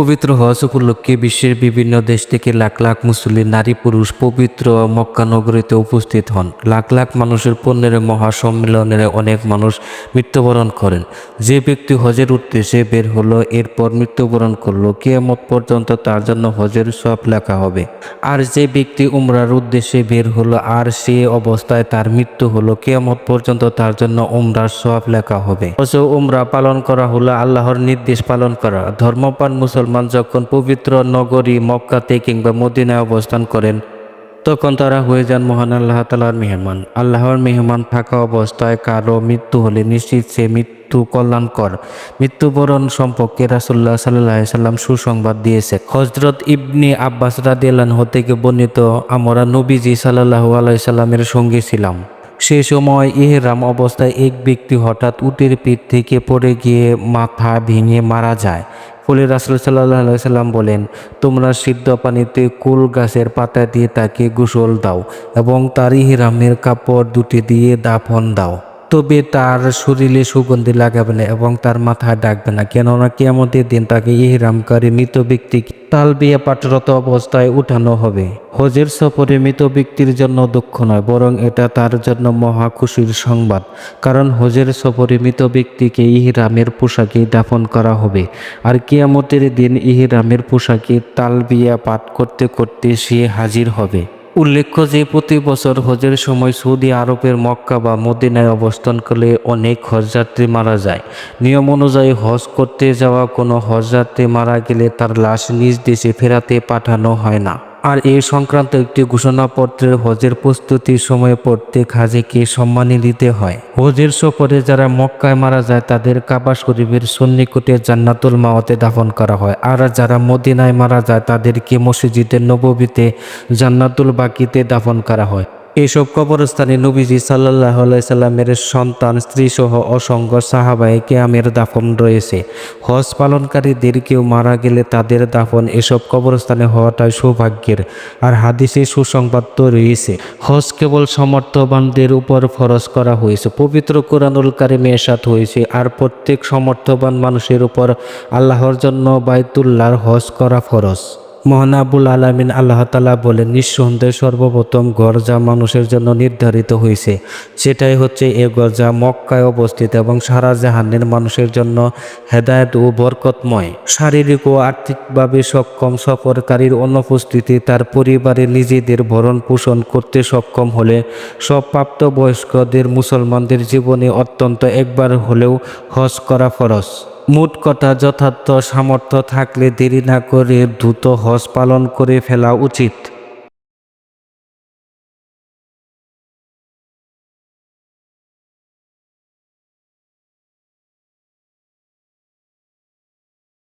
পবিত্র হজ উপলক্ষে বিশ্বের বিভিন্ন দেশ থেকে লাখ লাখ মুসলিম নারী পুরুষ পবিত্র মক্কা নগরীতে উপস্থিত হন। লাখ লাখ মানুষের পণ্যের মহাসম্মেলনের অনেক মানুষ মৃত্যুবরণ করেন। যে ব্যক্তি হজের উদ্দেশ্যে বের হলো, এরপর মৃত্যুবরণ করল, কিয়ামত পর্যন্ত তার জন্য হজের সব লেখা হবে। আর যে ব্যক্তি উমরার উদ্দেশ্যে বের হলো, আর সে অবস্থায় তার মৃত্যু হলো, কিয়ামত পর্যন্ত তার জন্য উমরার সব লেখা হবে। হজ উমরা পালন করা হলো আল্লাহর নির্দেশ পালন করা। ধর্মপান মুসলমান যখন পবিত্র নগরী মক্কাতে কিংবা মদিনায় অবস্থান করেন, তখন তারা হয়ে যান মহান আল্লাহ তালার মেহমান। আল্লাহর মেহমান থাকা অবস্থায় কারও মৃত্যু হলে নিশ্চিত সে মৃত্যু কল্যাণকর। মৃত্যুবরণ সম্পর্কে রাসুল্লাহ সাল্লাহ সাল্লাম সুসংবাদ দিয়েছে। হজরত ইবনি আব্বাস রাদিয়াল্লাহ থেকে বর্ণিত, আমরা নবীজি সাল্লাহ আলাইসাল্লামের সঙ্গে ছিলাম। সে সময় ইহরাম অবস্থায় এক ব্যক্তি হঠাৎ উটের পিঠ থেকে পড়ে গিয়ে মাথা ভেঙে মারা যায়। ফলে রাসুল সাল্লাহ সাল্লাম বলেন, তোমরা সিদ্ধ পানিতে কুল গাছের পাতা দিয়ে তাকে গোসল দাও এবং তারই হিরামের কাপড় দুটি দিয়ে দাফন দাও। তবে তার শরীরে সুগন্ধি লাগাবে না এবং তার মাথায় ডাকবে না। কেননা কেমতের দিন তাকে ইহরামকারী মৃত ব্যক্তি তাল বিয়ে পাঠরত অবস্থায় উঠানো হবে। হজের সফরে মৃত ব্যক্তির জন্য দুঃখ নয়, বরং এটা তার জন্য মহা খুশির সংবাদ। কারণ হজের সফরে মৃত ব্যক্তিকে ইহরামের পোশাকে দাফন করা হবে। আর কিয়ামতের দিন ইহরামের পোশাকে তালবিয়া পাঠ করতে করতে সে হাজির হবে। উল্লেখ্য যে প্রতি বছর হজের সময় সৌদি আরবের মক্কা বা মদিনায় অবস্থান করলে অনেক হজযাত্রী মারা যায়। নিয়ম অনুযায়ী হজ করতে যাওয়া কোনো হজযাত্রী মারা গেলে তার লাশ নিজ দেশে ফেরাতে পাঠানো হয় না। আর এই সংক্রান্ত একটি ঘোষণাপত্রের হজের প্রস্তুতির সময় প্রত্যেক হাজিকে সম্মানী দিতে হয়। হজের সফরে যারা মক্কায় মারা যায়, তাদের কাবা শরীফের সন্নিকটে জান্নাতুল মাওয়াতে দাফন করা হয়। আর যারা মদিনায় মারা যায়, তাদেরকে মসজিদের নববীতে জান্নাতুল বাকিতে দাফন করা হয়। এসব কবরস্থানে নবীজি সাল্লাহ সাল্লামের সন্তান স্ত্রী সহ অসংখ্য সাহাবায়ে কেয়ামের দাফন রয়েছে। হজ পালনকারীদের কেউ মারা গেলে তাদের দাফন এসব কবরস্থানে হওয়াটাই সৌভাগ্যের। আর হাদিসে সুসংবাদ তো রয়েছে, হজ কেবল সমর্থবানদের উপর ফরজ করা হয়েছে, পবিত্র কোরআনুল কারিমে এসাত হয়েছে, আর প্রত্যেক সমর্থবান মানুষের উপর আল্লাহর জন্য বাইতুল্লাহর হজ করা ফরজ। মহানাবুল আলমিন আল্লাহ তালা বলেন, নিঃসন্দেহে সর্বপ্রথম ঘর যা মানুষের জন্য নির্ধারিত হয়েছে। সেটাই হচ্ছে এ ঘর যা মক্কায় অবস্থিত এবং সারা জাহানের মানুষের জন্য হেদায়ত ও বরকতময়। শারীরিক ও আর্থিকভাবে সক্ষম সফরকারীর অনুপস্থিতি, তার পরিবারে নিজেদের ভরণ পোষণ করতে সক্ষম হলে, সব প্রাপ্তবয়স্কদের মুসলমানদের জীবনে অত্যন্ত একবার হলেও হজ করা ফরজ। মোট কথা যথার্থ সামর্থ্য থাকলে দেরি না করে দ্রুত হজ পালন করে ফেলা উচিত।